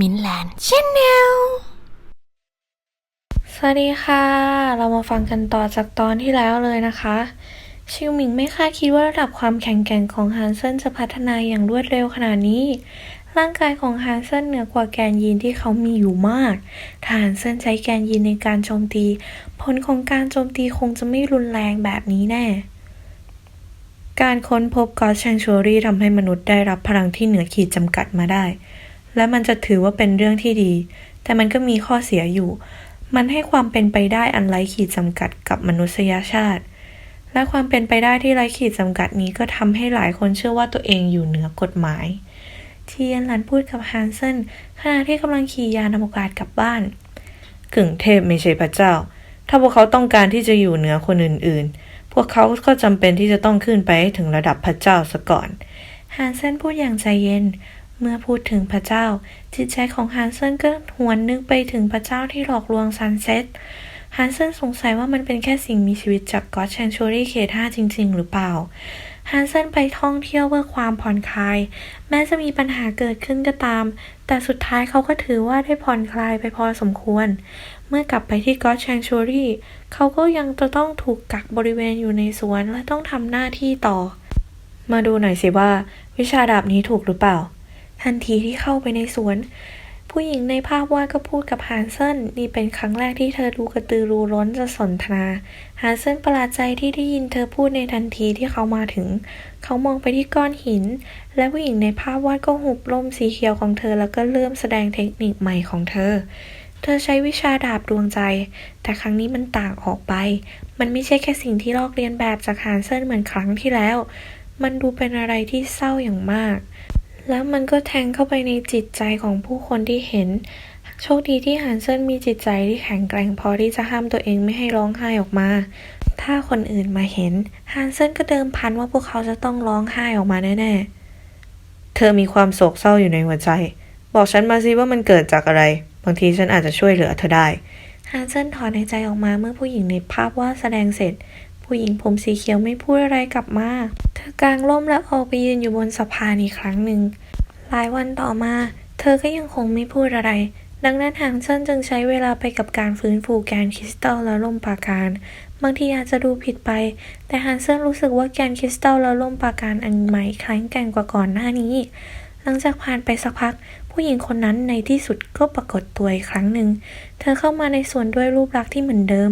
มินแลนด์ชแนลสวัสดีค่ะ เรามาฟังกันต่อจากตอนที่แล้วเลยนะคะ ชิวหมิงไม่คาดคิดว่าระดับความแข็งแกร่งของฮันเซนจะพัฒนาอย่างรวดเร็วขนาดนี้ ร่างกายของฮันเซนเหนือกว่าแกนยีนที่เขามีอยู่มากถ้าฮันเซนใช้แกนยีนในการโจมตี ผลของการโจมตีคงจะไม่รุนแรงแบบนี้แน่การค้นพบกอสแชงชูรีทำให้มนุษย์ได้รับพลังที่เหนือขีดจำกัดมาได้ และมันจะถือว่าเป็นเรื่องที่ดี แต่มันก็มีข้อเสียอยู่ มันให้ความเป็นไปได้อันไร้ขีดจำกัดกับมนุษยชาติ และความเป็นไปได้ที่ไร้ขีดจำกัดนี้ก็ทำให้หลายคนเชื่อว่าตัวเองอยู่เหนือกฎหมายเทียนหลันพูดกับฮันเซนขณะที่กำลังขี่ยานอวกาศกลับบ้านกึ่งเทพไม่ใช่พระเจ้า ถ้าพวกเขาต้องการที่จะอยู่เหนือคนอื่น ๆ พวกเขาก็จำเป็นที่จะต้องขึ้นไปถึงระดับพระเจ้าซะก่อนฮันเซนพูดอย่างใจเย็น เมื่อพูดถึงพระเจ้า จิตใจของฮันเซนก็หวนนึกไปถึงพระเจ้าที่หลอกลวงซันเซ็ตฮันเซนสงสัยว่ามันเป็นแค่สิ่งมีชีวิตจากก็อดแชงชูรี่เขตห้าจริง ๆ หรือเปล่าฮันเซนไปท่องเที่ยวเพื่อความผ่อนคลาย แม้จะมีปัญหาเกิดขึ้นก็ตาม แต่สุดท้ายเขาก็ถือว่าได้ผ่อนคลายไปพอสมควร เมื่อกลับไปที่ก็อดแชงชูรี่เขาก็ยังจะต้องถูกกักบริเวณอยู่ในสวนและต้องทำหน้าที่ต่อ มาดูหน่อยสิว่า วิชาดาบนี้ถูกหรือเปล่า ทันทีที่เข้าไปในสวน ผู้หญิงในภาพวาดก็พูดกับฮันเซนนี่เป็นครั้งแรกที่เธอดูกระตือรือร้นจะสนทนาฮันเซนประหลาดใจที่ได้ยินเธอพูดในทันทีที่เขามาถึง เขามองไปที่ก้อนหิน และผู้หญิงในภาพวาดก็หุบลมสีเขียวของเธอแล้วก็เริ่มแสดงเทคนิคใหม่ของเธอเธอใช้วิชาดาบดวงใจ แต่ครั้งนี้มันต่างออกไป มันไม่ใช่แค่สิ่งที่ลอกเลียนแบบจากฮันเซนเหมือนครั้งที่แล้ว มันดูเป็นอะไรที่เศร้าอย่างมาก แล้วมันก็แทงเข้าไปในจิตใจของผู้คนที่เห็น โชคดีที่ฮันเซนมีจิตใจที่แข็งแกร่งพอที่จะห้ามตัวเองไม่ให้ร้องไห้ออกมา ถ้าคนอื่นมาเห็นฮันเซนก็เดิมพันว่าพวกเขาจะต้องร้องไห้ออกมาแน่ๆ เธอมีความโศกเศร้าอยู่ในหัวใจ บอกฉันมาสิว่ามันเกิดจากอะไร บางทีฉันอาจจะช่วยเหลือเธอได้ฮันเซนถอนหายใจออกมาเมื่อผู้หญิงในภาพว่าแสดงเสร็จ ผู้หญิงผมสีเขียวไม่พูดอะไรกลับมา เธอกางร่มและออกไปยืนอยู่บนสะพานอีกครั้งหนึ่ง หลายวันต่อมา เธอก็ยังคงไม่พูดอะไร ดังนั้นหางเซินจึงใช้เวลาไปกับการฟื้นฟูแกนคริสตัลและล่มปราการ บางทีอาจจะดูผิดไป แต่ฮันเซนรู้สึกว่าแกนคริสตัลและล่มปราการอันใหม่แข็งแกร่งกว่าก่อนหน้านี้ หลังจากผ่านไปสักพัก ผู้หญิงคนนั้นในที่สุดก็ปรากฏตัวอีกครั้งหนึ่ง เธอเข้ามาในสวนด้วยรูปลักษณ์ที่เหมือนเดิม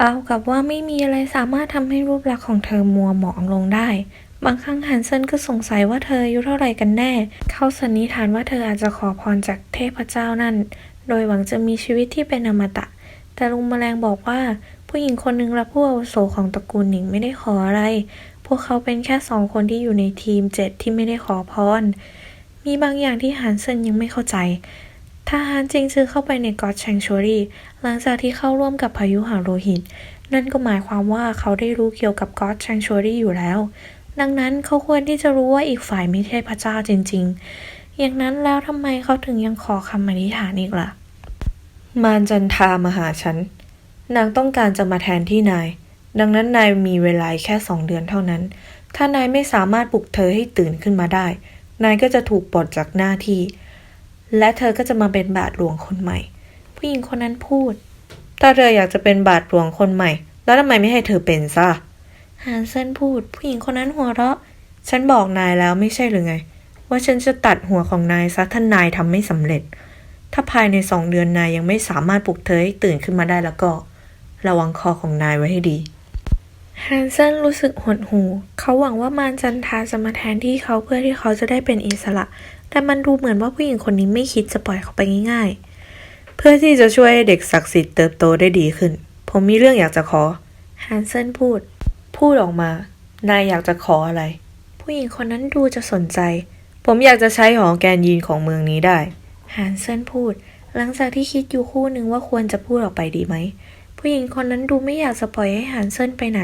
เอากับว่าไม่มีอะไรสามารถทำให้รูปลักษณ์ของเธอมัวหมองลงได้ บางครั้งฮันเซนก็สงสัยว่าเธออายุเท่าไหร่กันแน่ เขาสันนิษฐานว่าเธออาจจะขอพรจากเทพเจ้านั่น โดยหวังจะมีชีวิตที่เป็นอมตะ แต่ลุงแมลงบอกว่า ผู้หญิงคนหนึ่งและผู้อาวุโสของตระกูลหนิงไม่ได้ขออะไร พวกเขาเป็นแค่สองคนที่อยู่ในทีมเจ็ดที่ไม่ได้ขอพร มีบางอย่างที่ฮันเซนยังไม่เข้าใจ ถ้าฮันจริงซื้อเข้าไปในกอดแชงชูรีหลังจากที่เข้าร่วมกับพายุหาโลหิต นั่นก็หมายความว่าเขาได้รู้เกี่ยวกับกอดแชงชูรีอยู่แล้ว ดังนั้นเขาควรที่จะรู้ว่าอีกฝ่ายไม่ใช่พระเจ้าจริง ๆ อย่างนั้นแล้วทำไมเขาถึงยังขอคำอธิษฐานอีกล่ะ มารจันทามาหาฉัน นางต้องการจะมาแทนที่นาย ดังนั้นนายมีเวลาแค่สองเดือนเท่านั้น ถ้านายไม่สามารถปลุกเธอให้ตื่นขึ้นมาได้ นายก็จะถูกปลดจากหน้าที่ และเธอก็จะมาเป็นบาทหลวงคนใหม่ ผู้หญิงคนนั้นพูด ถ้าเธออยากจะเป็นบาทหลวงคนใหม่ แล้วทำไมไม่ให้เธอเป็นซะฮันเซนพูด ผู้หญิงคนนั้นหัวเราะ ฉันบอกนายแล้วไม่ใช่หรือไง ว่าฉันจะตัดหัวของนายซะถ้านายทำไม่สำเร็จ ถ้าภายในสองเดือนนายยังไม่สามารถปลุกเธอให้ตื่นขึ้นมาได้แล้วก็ ระวังคอของนายไว้ให้ดี ฮันเซนรู้สึกหดหู่เขาหวังว่ามารจันทาจะมาแทนที่เขาเพื่อที่เขาจะได้เป็นอิสระ แต่มันดูเหมือนว่าผู้หญิงคนนี้ไม่คิดจะปล่อยเขาไปง่ายเพื่อที่จะช่วยให้เด็กศักดิ์สิทธิ์เติบโตได้ดีขึ้น ผมมีเรื่องอยากจะขอๆฮันเซนพูด พูดออกมา นายอยากจะขออะไร ผู้หญิงคนนั้นดูจะสนใจ ผมอยากจะใช้หอแกนยีนของเมืองนี้ได้ฮันเซนพูด หลังจากที่คิดอยู่ครู่หนึ่งว่าควรจะพูดออกไปดีไหม ผู้หญิงคนนั้นดูไม่อยากจะปล่อยให้ฮันเซินไปไหน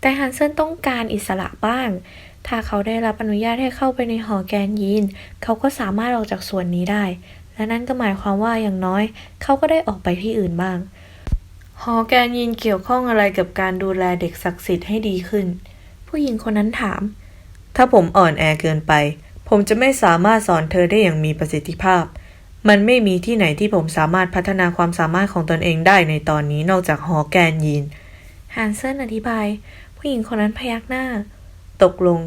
แต่ฮันเซินต้องการอิสระบ้าง ถ้าเขาได้รับอนุญาตให้เข้าไปในหอแกนยีน เขาก็สามารถออกจากส่วนนี้ได้ และนั่นก็หมายความว่าอย่างน้อย เขาก็ได้ออกไปที่อื่นบ้าง หอแกนยีนเกี่ยวข้องอะไรกับการดูแลเด็กศักดิ์สิทธิ์ให้ดีขึ้น ผู้หญิงคนนั้นถาม ถ้าผมอ่อนแอเกินไป ผมจะไม่สามารถสอนเธอได้อย่างมีประสิทธิภาพ มันไม่มีที่ไหนที่ผมสามารถพัฒนาความสามารถของตนเองได้ในตอนนี้นอกจากหอแกนยีนฮันเซนอธิบาย ผู้หญิงคนนั้นพยักหน้า ตกลง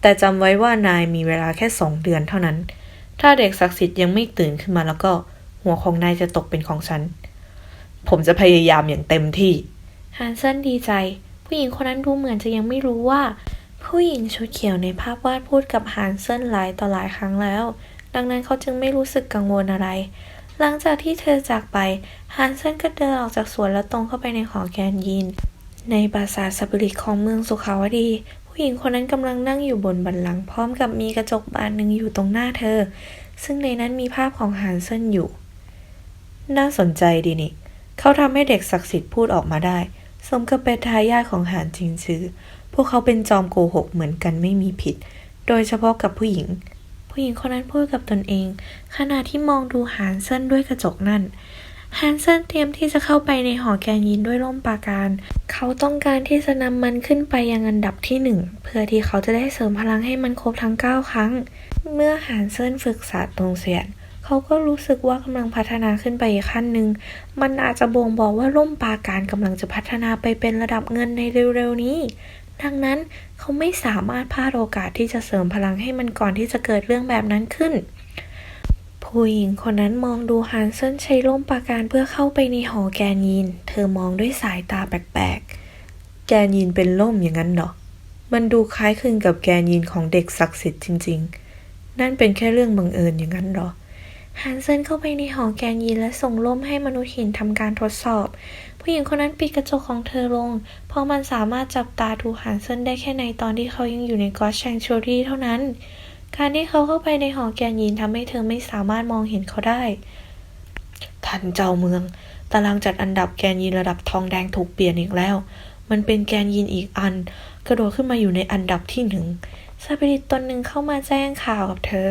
แต่จำไว้ว่านายมีเวลาแค่สองเดือนเท่านั้น ถ้าเด็กศักดิ์สิทธิ์ยังไม่ตื่นขึ้นมาแล้วก็หัวของนายจะตกเป็นของฉัน ผมจะพยายามอย่างเต็มที่ฮันเซนดีใจ ผู้หญิงคนนั้นดูเหมือนจะยังไม่รู้ว่า ผู้หญิงชุดเขียวในภาพวาดพูดกับฮันเซนหลายต่อหลายครั้งแล้ว ดังนั้นเขาจึงไม่รู้สึกกังวลอะไร หลังจากที่เธอจากไปฮันเซนก็เดินออกจากสวนแล้วตรงเข้าไปในหอแกนยิน ในปราสาทสปิริตของเมืองสุขาวดี ผู้หญิงคนนั้นกำลังนั่งอยู่บนบันลังก์พร้อมกับมีกระจกบานหนึ่งอยู่ตรงหน้าเธอ ซึ่งในนั้นมีภาพของฮันเซนอยู่ น่าสนใจดีนี่ เขาทำให้เด็กศักดิ์สิทธิ์พูดออกมาได้ สมกับเป็นทายาทของหานจิงซือพวกเขาเป็นจอมโกหกเหมือนกันไม่มีผิด โดยเฉพาะกับผู้หญิง ผู้หญิงคนนั้นพูดกับตนเอง ขณะที่มองดูฮานเซนด้วยกระจกนั่นฮานเซนเตรียมที่จะเข้าไปในหอแกนยินด้วยร่มปราการ เขาต้องการที่จะนำมันขึ้นไปยังอันดับที่หนึ่งเพื่อที่เขาจะได้เสริมพลังให้มันครบทั้ง 9 ครั้ง เมื่อฮานเซนฝึกศาสตร์ตรงเสียน เขาก็รู้สึกว่ากำลังพัฒนาขึ้นไปอีกขั้นหนึ่ง มันอาจจะบ่งบอกว่าร่มปราการกำลังจะพัฒนาไปเป็นระดับเงินในเร็วๆนี้ ดังนั้นเขาไม่สามารถพลาดโอกาสที่จะเสริมพลังให้มันก่อนที่จะเกิดเรื่องแบบนั้นขึ้น ผู้หญิงคนนั้นมองดูฮันเซนใช้ร่มปราการเพื่อเข้าไปในหอแกนยินเธอมองด้วยสายตาแปลกแกนยีนเป็นล่มอย่างนั้นเหรอ มันดูคล้ายคลึงกับแกนยีนของเด็กศักดิ์สิทธิ์จริง ๆ นั่นเป็นแค่เรื่องบังเอิญอย่างนั้นเหรอ ฮันเซนเข้าไปในหอแกนยินและส่งร่มให้มนุษย์หินทำการทดสอบ ผู้หญิงคนนั้นปิดกระจกของเธอลง เพราะมันสามารถจับตาดูฮันเซนได้แค่ในตอนที่เขายังอยู่ในกอสแชงชูรี่เท่านั้น การที่เขาเข้าไปในหอแกนยินทำให้เธอไม่สามารถมองเห็นเขาได้ ท่านเจ้าเมือง ตารางจัดอันดับแกนยีนระดับทองแดงถูกเปลี่ยนอีกแล้ว มันเป็นแกนยีนอีกอัน กระโดดขึ้นมาอยู่ในอันดับที่หนึ่งซาบิริตตนหนึ่งเข้ามาแจ้งข่าวกับเธอ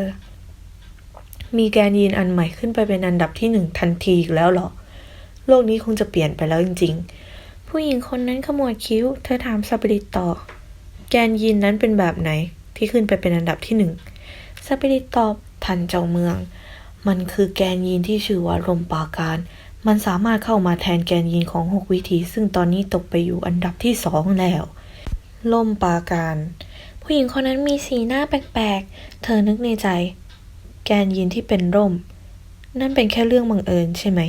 มีแกนยีนอันใหม่ขึ้นไปเป็นอันดับที่หนึ่งทันทีอีกแล้วเหรอ โลกนี้คงจะเปลี่ยนไปแล้วจริง ๆ ผู้หญิงคนนั้นขมวดคิ้ว เธอถามซาบิริตต่อ แกนยีนนั้นเป็นแบบไหนที่ขึ้นไปเป็นอันดับที่หนึ่งซาบิริตตอบท่านเจ้าเมือง มันคือแกนยีนที่ชื่อว่าลมปราการ มันสามารถเข้ามาแทนแกนยีนของหกวิถีซึ่งตอนนี้ตกไปอยู่อันดับที่สองแล้วลมปราการ ผู้หญิงคนนั้นมีสีหน้าแปลกๆ เธอนึกในใจ แกนยีนที่เป็นร่ม นั่นเป็นแค่เรื่องบังเอิญใช่ไหม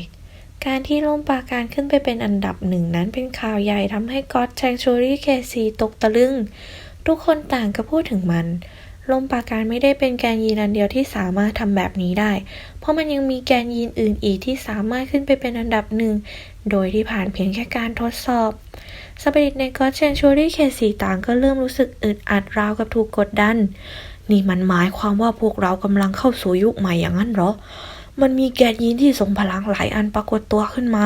การที่ร่มปราการขึ้นไปเป็นอันดับหนึ่งนั้นเป็นข่าวใหญ่ทำให้ก็อตแชงชูรี่เคซีตกตะลึง ทุกคนต่างก็พูดถึงมัน ร่มปราการไม่ได้เป็นแกนยีนอันเดียวที่สามารถทำแบบนี้ได้ เพราะมันยังมีแกนยีนอื่นอีกที่สามารถขึ้นไปเป็นอันดับหนึ่ง โดยที่ผ่านเพียงแค่การทดสอบ สปิริตในก็อตแชงชูรี่เคซีต่างก็เริ่มรู้สึกอึดอัดราวกับถูกกดดัน นี่มันหมายความว่าพวกเรากำลังเข้าสู่ยุคใหม่อย่างนั้นหรอ มันมีแกนยีนที่ทรงพลังหลายอันปรากฏตัวขึ้นมา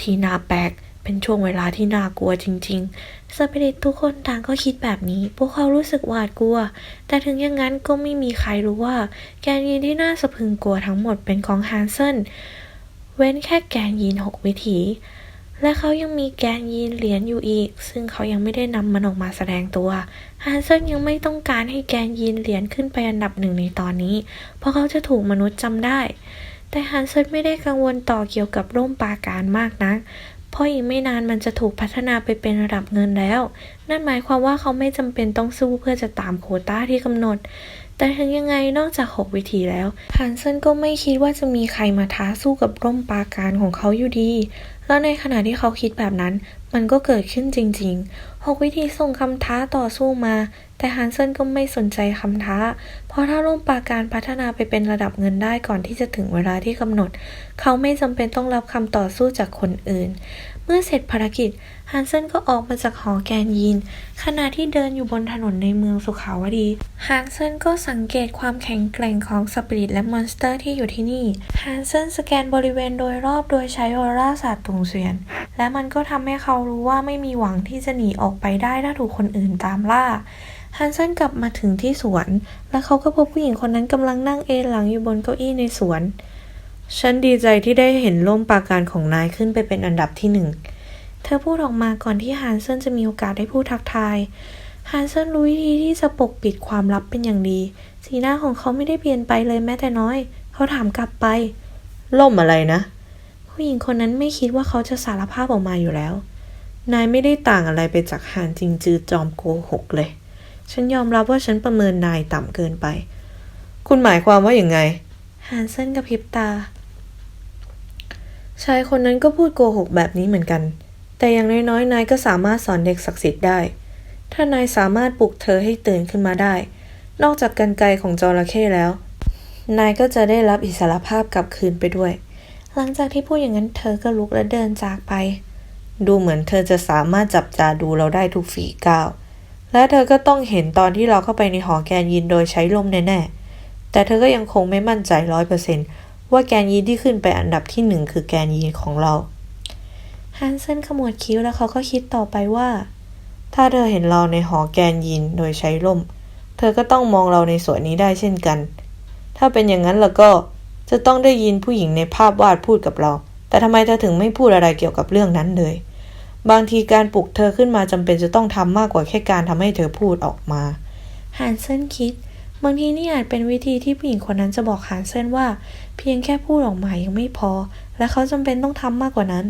ที่น่าแปลก เป็นช่วงเวลาที่น่ากลัวจริงๆสปิริตทุกคนต่างก็คิดแบบนี้ พวกเขารู้สึกหวาดกลัว แต่ถึงอย่างนั้นก็ไม่มีใครรู้ว่า แกนยีนที่น่าสะพรึงกลัวทั้งหมดเป็นของฮันเซนเว้นแค่แกนยีนหกวิถี และเขายังมีแกนยีนเหรียญอยู่อีก ซึ่งเขายังไม่ได้นำมันออกมาแสดงตัวฮันเซนยังไม่ต้องการให้แกนยีนเหรียญขึ้นไปอันดับหนึ่งในตอนนี้ เพราะเขาจะถูกมนุษย์จำได้แต่ฮันเซนไม่ได้กังวลต่อเกี่ยวกับร่มปาการมากนัก เพราะอีกไม่นานมันจะถูกพัฒนาไปเป็นระดับเงินแล้ว นั่นหมายความว่าเขาไม่จำเป็นต้องสู้เพื่อจะตามโควต้าที่กำหนด แต่ถึงยังไงนอกจาก 6 วิธีแล้วฮันเซนก็ไม่คิดว่าจะมีใครมาท้าสู้กับร่มปราการของเขาอยู่ดี แล้วในขณะที่เขาคิดแบบนั้น มันก็เกิดขึ้นจริงๆ6วิธีส่งคำท้าต่อสู้มา แต่ฮันเซนก็ไม่สนใจคำท้า เพราะถ้าร่มปราการพัฒนาไปเป็นระดับเงินได้ก่อนที่จะถึงเวลาที่กำหนด เขาไม่จำเป็นต้องรับคำต่อสู้จากคนอื่น มื่อเสร็จภารกิจ ฮันเซนก็ออกมาจากหอแกนยีนขณะที่เดินอยู่บนถนนในเมืองสุขาวดี ฮันเซนก็สังเกตความแข็งแกร่งของสปิริตและมอนสเตอร์ที่อยู่ที่นี่ ฮันเซนสแกนบริเวณโดยรอบโดยใช้ออร่าศาสตร์ตรงเสียน และมันก็ทำให้เขารู้ว่าไม่มีหวังที่จะหนีออกไปได้ถ้าถูกคนอื่นตามล่าฮันเซนกลับมาถึงที่สวน และเขาก็พบผู้หญิงคนนั้นกำลังนั่งเอนหลังอยู่บนเก้าอี้ในสวน ฉันดีใจที่ได้เห็นล่มปราการของนายขึ้นไปเป็นอันดับที่หนึ่ง เธอพูดออกมาก่อนที่ฮันเซนจะมีโอกาสได้พูดทักทายฮันเซนรู้วิธีที่จะปกปิดความลับเป็นอย่างดี สีหน้าของเขาไม่ได้เปลี่ยนไปเลยแม้แต่น้อย เขาถามกลับไป ล่มอะไรนะ ผู้หญิงคนนั้นไม่คิดว่าเขาจะสารภาพออกมาอยู่แล้ว นายไม่ได้ต่างอะไรไปจากหานจริงจือจอมโกหกเลย ฉันยอมรับว่าฉันประเมินนายต่ำเกินไป คุณหมายความว่าอย่างไงฮันเซนกระพริบตา ชายคนนั้นก็พูดโกหกแบบนี้เหมือนกัน แต่อย่างน้อยๆนายก็สามารถสอนเด็กศักดิ์สิทธิ์ได้ ถ้านายสามารถปลุกเธอให้ตื่นขึ้นมาได้ นอกจากกันไกของจระเข้แล้ว นายก็จะได้รับอิสรภาพกลับคืนไปด้วย หลังจากที่พูดอย่างนั้นเธอก็ลุกและเดินจากไป ดูเหมือนเธอจะสามารถจับตาดูเราได้ทุกฝีก้าว และเธอก็ต้องเห็นตอนที่เราเข้าไปในหอแกนยินโดยใช้ลมแน่ๆ แต่เธอก็ยังคงไม่มั่นใจร้อยเปอร์เซ็นต์ ว่าแกนยินที่ขึ้นไปอันดับที่หนึ่งคือแกนยินของเราฮันเซนขมวดคิ้วแล้วเขาก็คิดต่อไปว่า ถ้าเธอเห็นเราในหอแกนยินโดยใช้ร่ม เธอก็ต้องมองเราในส่วนนี้ได้เช่นกัน ถ้าเป็นอย่างนั้นแล้วก็จะต้องได้ยินผู้หญิงในภาพวาดพูดกับเรา แต่ทำไมเธอถึงไม่พูดอะไรเกี่ยวกับเรื่องนั้นเลย บางทีการปลุกเธอขึ้นมาจำเป็นจะต้องทำมากกว่าแค่การทำให้เธอพูดออกมาฮันเซนคิด บางทีนี่อาจเป็นวิธีที่ผู้หญิงคนนั้นจะบอกฮันเซนว่า เพียงแค่พูดออกมายังไม่พอ และเขาจำเป็นต้องทำมากกว่านั้น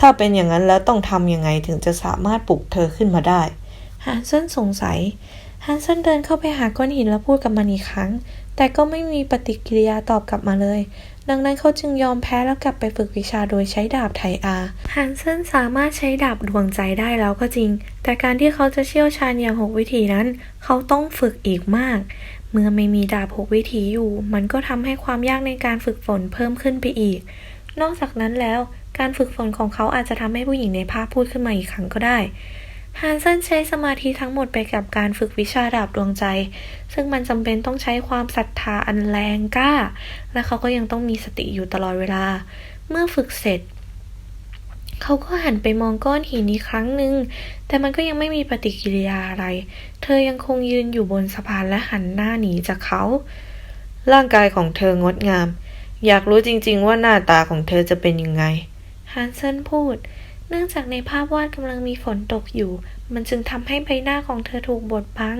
ถ้าเป็นอย่างนั้นแล้วต้องทำยังไงถึงจะสามารถปลุกเธอขึ้นมาได้ฮันเซนสงสัยฮันเซนเดินเข้าไปหาก้อนหินแล้วพูดกับมันอีกครั้ง แต่ก็ไม่มีปฏิกิริยาตอบกลับมาเลย ดังนั้นเขาจึงยอมแพ้แล้วกลับไปฝึกวิชาโดยใช้ดาบไทอาฮันเซนสามารถใช้ดาบดวงใจได้แล้วก็จริง แต่การที่เขาจะเชี่ยวชาญอย่างหกวิธีนั้น เขาต้องฝึกอีกมาก เมื่อไม่มีดาบหกวิธีอยู่ มันก็ทำให้ความยากในการฝึกฝนเพิ่มขึ้นไปอีก นอกจากนั้นแล้ว การฝึกฝนของเขาอาจจะทำให้ผู้หญิงในภาพพูดขึ้นมาอีกครั้งก็ได้ ฮันเซนใช้สมาธิทั้งหมดไปกับการฝึกวิชาดาบดวงใจ ซึ่งมันจำเป็นต้องใช้ความศรัทธาอันแรงกล้า และเขาก็ยังต้องมีสติอยู่ตลอดเวลา เมื่อฝึกเสร็จ เขาก็หันไปมองก้อนหินอีกครั้งหนึ่ง แต่มันก็ยังไม่มีปฏิกิริยาอะไร เธอยังคงยืนอยู่บนสะพานและหันหน้าหนีจากเขา ร่างกายของเธองดงาม อยากรู้จริงๆว่าหน้าตาของเธอจะเป็นยังไง ฮันเซนพูด เนื่องจากในภาพวาดกำลังมีฝนตกอยู่ มันจึงทำให้ใบหน้าของเธอถูกบดบัง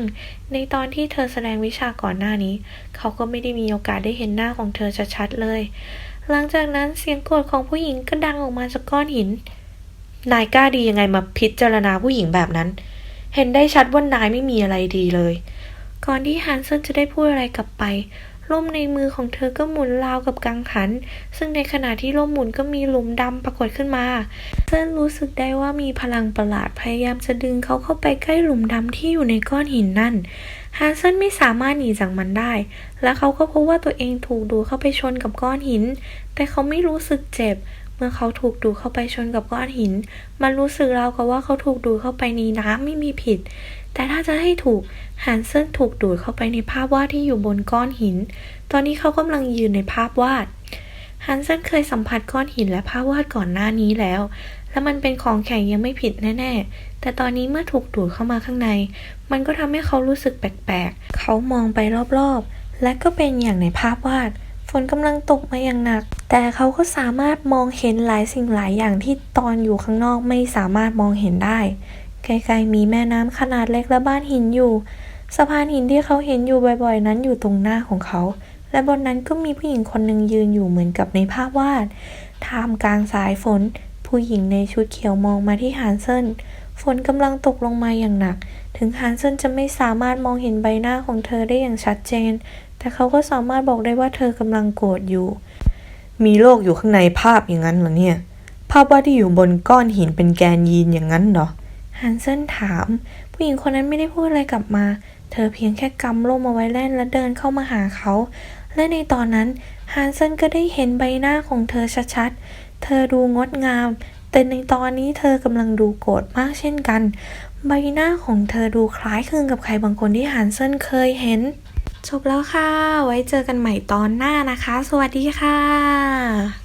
ในตอนที่เธอแสดงวิชาก่อนหน้านี้ เขาก็ไม่ได้มีโอกาสได้เห็นหน้าของเธอชัดๆเลย หลังจากนั้นเสียงโกรธของผู้หญิงก็ดังออกมาจากก้อนหิน นายกล้าดียังไงมาพิจารณาผู้หญิงแบบนั้น เห็นได้ชัดว่านายไม่มีอะไรดีเลย ก่อนที่ฮันเซนจะได้พูดอะไรกลับไป ร่มในมือของเธอก็หมุนราวกับกังหัน ซึ่งในขณะที่ร่มหมุนก็มีหลุมดำปรากฏขึ้นมา เซนรู้สึกได้ว่ามีพลังประหลาดพยายามจะดึงเขาเข้าไปใกล้หลุมดำที่อยู่ในก้อนหินนั่นฮันเซนไม่สามารถหนีจากมันได้ และเขาก็พบว่าตัวเองถูกดูดเข้าไปชนกับก้อนหิน แต่เขาไม่รู้สึกเจ็บ เมื่อเขาถูกดูดเข้าไปชนกับก้อนหิน มันรู้สึกราวกับว่าเขาถูกดูดเข้าไปในน้ำไม่มีผิด แต่ถ้าจะให้ถูกฮันเซนถูกดูดเข้าไปในภาพวาดที่อยู่บนก้อนหิน ตอนนี้เขากำลังยืนในภาพวาด ฮันเซนเคยสัมผัสก้อนหินและภาพวาดก่อนหน้านี้แล้ว และมันเป็นของแข็งยังไม่ผิดแน่ ๆ แต่ตอนนี้เมื่อถูกดูดเข้ามาข้างใน มันก็ทำให้เขารู้สึกแปลกๆ เขามองไปรอบๆ และก็เป็นอย่างในภาพวาด ฝนกำลังตกมาอย่างหนัก แต่เขาก็สามารถมองเห็นหลายสิ่งหลายอย่างที่ตอนอยู่ข้างนอกไม่สามารถมองเห็นได้ ไกลๆมีแม่น้ำขนาดเล็กและบ้านหินอยู่ สะพานหินที่เขาเห็นอยู่บ่อยๆ นั้นอยู่ตรงหน้าของเขา และบนนั้นก็มีผู้หญิงคนหนึ่งยืนอยู่เหมือนกับในภาพวาด ท่ามกลางสายฝน ผู้หญิงในชุดเขียวมองมาที่ฮานเซนฝนกำลังตกลงมาอย่างหนัก ถึงฮานเซนจะไม่สามารถมองเห็นใบหน้าของเธอได้อย่างชัดเจน แต่เขาก็สามารถบอกได้ว่าเธอกำลังโกรธอยู่ มีโลกอยู่ข้างในภาพอย่างนั้นเหรอเนี่ย ภาพวาดที่อยู่บนก้อนหินเป็นแกนยีนอย่างนั้นเหรอ ฮันเซนถาม ผู้หญิงคนนั้นไม่ได้พูดอะไรกลับมา เธอเพียงแค่กำร่มเอาไว้แล่นและเดินเข้ามาหาเขา และในตอนนั้นฮันเซนก็ได้เห็นใบหน้าของเธอชัดๆ เธอดูงดงาม แต่ในตอนนี้เธอกำลังดูโกรธมากเช่นกัน ใบหน้าของเธอดูคล้ายคลึงกับใครบางคนที่ฮันเซนเคยเห็น จบแล้วค่ะ ไว้เจอกันใหม่ตอนหน้านะคะ สวัสดีค่ะ